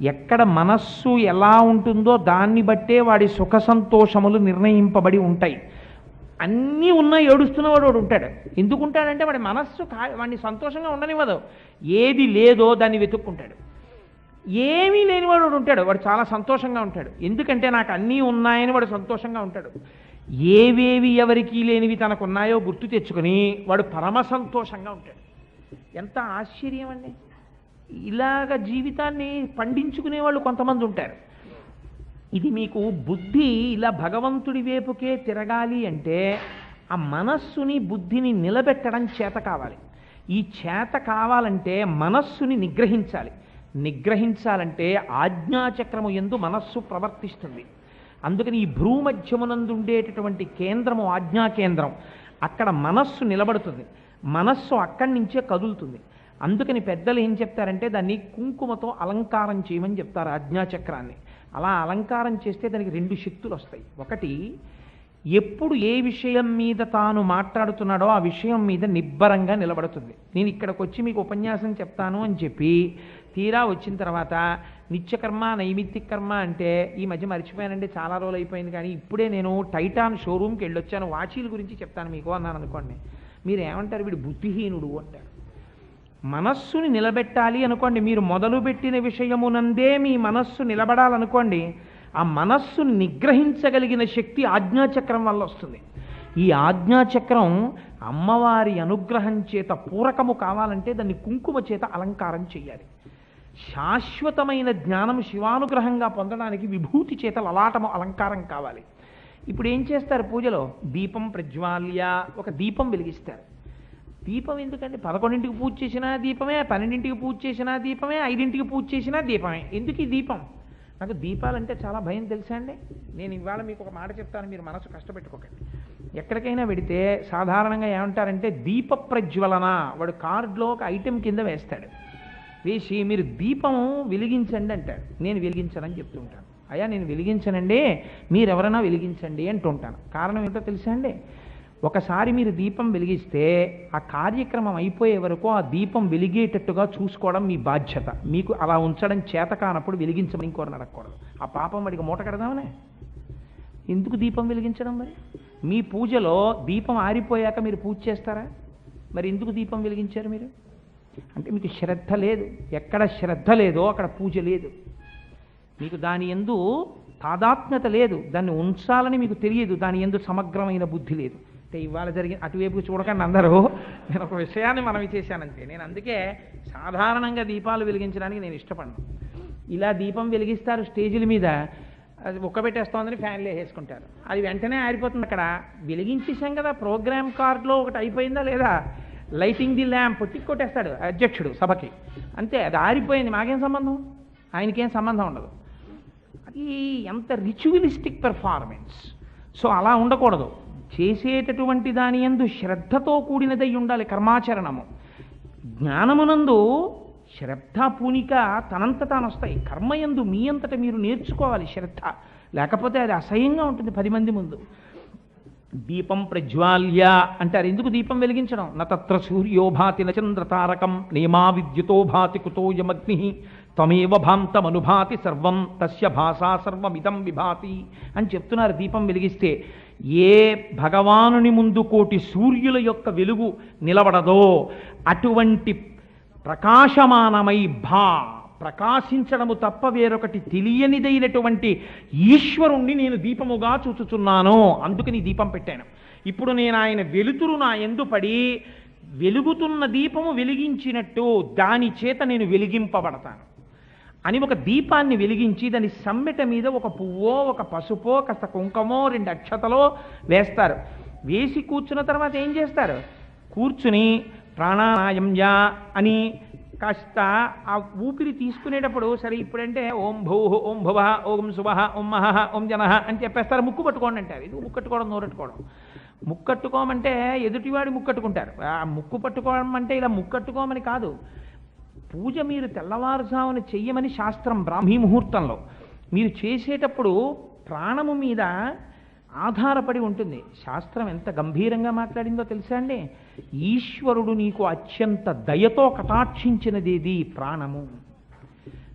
ఎక్కడ మనస్సు ఎలా ఉంటుందో దాన్ని బట్టే వాడి సుఖ సంతోషములు నిర్ణయింపబడి ఉంటాయి. అన్నీ ఉన్నా ఏడుస్తున్నవాడు వాడు ఉంటాడు. ఎందుకు ఉంటాడంటే వాడి మనస్సు కా వాడిని సంతోషంగా ఉండనివ్వదు. ఏది లేదో దాన్ని వెతుక్కుంటాడు. ఏమీ లేనివాడు వాడు ఉంటాడు. వాడు చాలా సంతోషంగా ఉంటాడు. ఎందుకంటే నాకు అన్నీ ఉన్నాయని వాడు సంతోషంగా ఉంటాడు. ఏవేవి ఎవరికి లేనివి తనకు ఉన్నాయో గుర్తు తెచ్చుకొని వాడు పరమ సంతోషంగా ఉంటాడు. ఎంత ఆశ్చర్యం అండి. ఇలాగ జీవితాన్ని పండించుకునే వాళ్ళు కొంతమంది ఉంటారు. ఇది మీకు బుద్ధి ఇలా భగవంతుడి వైపుకే తిరగాలి అంటే ఆ మనస్సుని బుద్ధిని నిలబెట్టడం చేత కావాలి. ఈ చేత కావాలంటే మనస్సుని నిగ్రహించాలి. నిగ్రహించాలంటే ఆజ్ఞాచక్రము ఎందు మనస్సు ప్రవర్తిస్తుంది. అందుకని ఈ భ్రూమధ్యమునందు ఉండేటటువంటి కేంద్రము ఆజ్ఞా కేంద్రం అక్కడ మనస్సు నిలబడుతుంది. మనస్సు అక్కడి నుంచే కదులుతుంది. అందుకని పెద్దలు ఏం చెప్తారంటే దాన్ని కుంకుమతో అలంకారం చేయమని చెప్తారు ఆజ్ఞాచక్రాన్ని అలా అలంకారం చేస్తే దానికి రెండు శక్తులు వస్తాయి. ఒకటి ఎప్పుడు ఏ విషయం మీద తాను మాట్లాడుతున్నాడో ఆ విషయం మీద నిబ్బరంగా నిలబడుతుంది. నేను ఇక్కడికి వచ్చి మీకు ఉపన్యాసం చెప్తాను అని చెప్పి తీరా వచ్చిన తర్వాత నిత్యకర్మ నైమిత్తిక కర్మ అంటే ఈ మధ్య మర్చిపోయానండి చాలా రోజులు అయిపోయింది కానీ ఇప్పుడే నేను టైటాన్ షోరూమ్కి వెళ్ళొచ్చాను. వాచీల గురించి చెప్తాను మీకు అన్నాను అనుకోండి. మీరు ఏమంటారు? వీడు బుద్ధిహీనుడు అంటారు మనస్సుని నిలబెట్టాలి అనుకోండి మీరు మొదలుపెట్టిన విషయమునందే మీ మనస్సు నిలబడాలనుకోండి ఆ మనస్సును నిగ్రహించగలిగిన శక్తి ఆజ్ఞాచక్రం వల్ల వస్తుంది. ఈ ఆజ్ఞాచక్రం అమ్మవారి అనుగ్రహం చేత పూరకము కావాలంటే దాన్ని కుంకుమ చేత అలంకారం చేయాలి శాశ్వతమైన జ్ఞానం శివానుగ్రహంగా పొందడానికి విభూతి చేత లలాటము అలంకారం కావాలి. ఇప్పుడు ఏం చేస్తారు పూజలో? దీపం ప్రజ్వాల్య ఒక దీపం వెలిగిస్తారు. దీపం ఎందుకండి? పదకొండింటికి పూజ చేసినా దీపమే పన్నెండింటికి పూజ చేసినా దీపమే ఐదింటికి పూజ చేసినా దీపమే. ఎందుకు ఈ దీపం? నాకు దీపాలంటే చాలా భయం తెలుసా అండి? నేను ఇవాళ మీకు ఒక మాట చెప్తాను మీరు మనసు కష్టపెట్టుకోకండి. ఎక్కడికైనా వెడితే సాధారణంగా ఏమంటారంటే దీప ప్రజ్వలన. వాడు కార్డులో ఒక ఐటెం కింద వేస్తాడు. వేసి మీరు దీపం వెలిగించండి అంటాడు. నేను వెలిగించనని చెప్తుంటాను అయ్యా నేను వెలిగించనండి మీరెవరైనా వెలిగించండి అంటుంటాను కారణం ఏంటో తెలుసా అండి? ఒకసారి మీరు దీపం వెలిగిస్తే ఆ కార్యక్రమం అయిపోయే వరకు ఆ దీపం వెలిగేటట్టుగా చూసుకోవడం మీ బాధ్యత. మీకు అలా ఉంచడం చేత కానప్పుడు వెలిగించమని ఇంకోరు అడగకూడదు. ఆ పాపం వాడికి మూట కడదామనే? ఎందుకు దీపం వెలిగించడం మరి? మీ పూజలో దీపం ఆరిపోయాక మీరు పూజ చేస్తారా? మరి ఎందుకు దీపం వెలిగించారు మీరు? అంటే మీకు శ్రద్ధ లేదు. ఎక్కడ శ్రద్ధ లేదో అక్కడ పూజ లేదు. మీకు దాని ఎందు తాదాత్మ్యత లేదు. దాన్ని ఉంచాలని మీకు తెలియదు. దాని ఎందు సమగ్రమైన బుద్ధి లేదు. అంటే ఇవాళ జరిగిన అటువైపు చూడకండి అందరూ. నేను ఒక విషయాన్ని మనవి చేశానంతే నేను అందుకే సాధారణంగా దీపాలు వెలిగించడానికి నేను ఇష్టపడను. ఇలా దీపం వెలిగిస్తారు స్టేజీల మీద అది ఒక్కబెట్టేస్తోందని ఫ్యాన్లు వేసుకుంటారు అది వెంటనే ఆరిపోతుంది అక్కడ. వెలిగించేసాం కదా ప్రోగ్రామ్ కార్డులో ఒకటి అయిపోయిందా లేదా? లైటింగ్ ది ల్యాంప్ టిక్ కొట్టేస్తాడు అధ్యక్షుడు సభకి. అంతే అది ఆరిపోయింది. మాకేం సంబంధం? ఆయనకేం సంబంధం ఉండదు. అది ఎంత రిచువలిస్టిక్ పెర్ఫార్మెన్స్ సో అలా ఉండకూడదు. చేసేటటువంటి దాని ఎందు శ్రద్ధతో కూడినదై ఉండాలి కర్మాచరణము. జ్ఞానమునందు శ్రద్ధ పూనిక తనంత తాను వస్తాయి కర్మయందు మీ అంతట మీరు నేర్చుకోవాలి శ్రద్ధ. లేకపోతే అది అసహ్యంగా ఉంటుంది పది మంది ముందు. దీపం ప్రజ్వాల్య అంటారు. ఎందుకు దీపం వెలిగించడం? నత్ర సూర్యోభాతి నచంద్ర తారకం నేమా విద్యుతో భాతి కుతోయమగ్ని. త్వమేవ భాంతమనుభాతి సర్వం తస్య భాషా సర్వమిదం విభాతి అని చెప్తున్నారు దీపం వెలిగిస్తే. ఏ భగవానుని ముందు కోటి సూర్యుల యొక్క వెలుగు నిలబడదో అటువంటి ప్రకాశమానమై భా ప్రకాశించడము తప్ప వేరొకటి తెలియనిదైనటువంటి ఈశ్వరుణ్ణి నేను దీపముగా చూచుచున్నాను. అందుకని దీపం పెట్టాను. ఇప్పుడు నేను ఆయన వెలుతురు నా ఎందు పడి వెలుగుతున్న దీపము వెలిగించినట్టు దాని చేత నేను వెలిగింపబడతాను. అని ఒక దీపాన్ని వెలిగించి దాని సమ్మెట మీద ఒక పువ్వో ఒక పసుపో కాస్త కుంకమో రెండు అక్షతలో వేస్తారు. వేసి కూర్చున్న తర్వాత ఏం చేస్తారు? కూర్చుని ప్రాణాయామ్య అని కాస్త ఆ ఊపిరి తీసుకునేటప్పుడు సరే ఇప్పుడంటే ఓం భూ ఓం భువ ఓం శుభ ఓం మహ ఓం జన అని చెప్పేస్తారు. ముక్కు పట్టుకోండి అంటారు. ఇది ముక్కట్టుకోవడం నోరెట్టుకోవడం ముక్కట్టుకోమంటే ఎదుటివాడి ముక్కట్టుకుంటారు ఆ ముక్కు పట్టుకోవడం అంటే ఇలా ముక్కట్టుకోమని కాదు. పూజ మీరు తెల్లవారుజామున చెయ్యమని శాస్త్రం బ్రాహ్మీ ముహూర్తంలో. మీరు చేసేటప్పుడు ప్రాణము మీద ఆధారపడి ఉంటుంది. శాస్త్రం ఎంత గంభీరంగా మాట్లాడిందో తెలుసా అండి? ఈశ్వరుడు నీకు అత్యంత దయతో కటాక్షించినదేది ప్రాణము.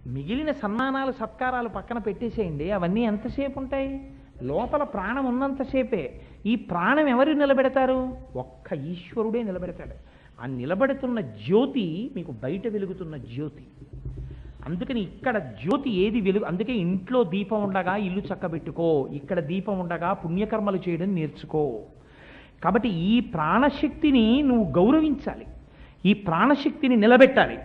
మిగిలిన సన్మానాలు సత్కారాలు పక్కన పెట్టేసేయండి. అవన్నీ ఎంతసేపు ఉంటాయి? లోపల ప్రాణం ఉన్నంతసేపే. ఈ ప్రాణం ఎవరు నిలబెడతారు? ఒక్క ఈశ్వరుడే నిలబెడతాడు. ఆ నిలబడుతున్న జ్యోతి మీకు బయట వెలుగుతున్న జ్యోతి. అందుకని ఇక్కడ జ్యోతి ఏది వెలుగు అందుకే ఇంట్లో దీపం ఉండగా ఇల్లు చక్కబెట్టుకో ఇక్కడ దీపం ఉండగా పుణ్యకర్మలు చేయడం నేర్చుకో. కాబట్టి ఈ ప్రాణశక్తిని నువ్వు గౌరవించాలి. ఈ ప్రాణశక్తిని నిలబెట్టాలి.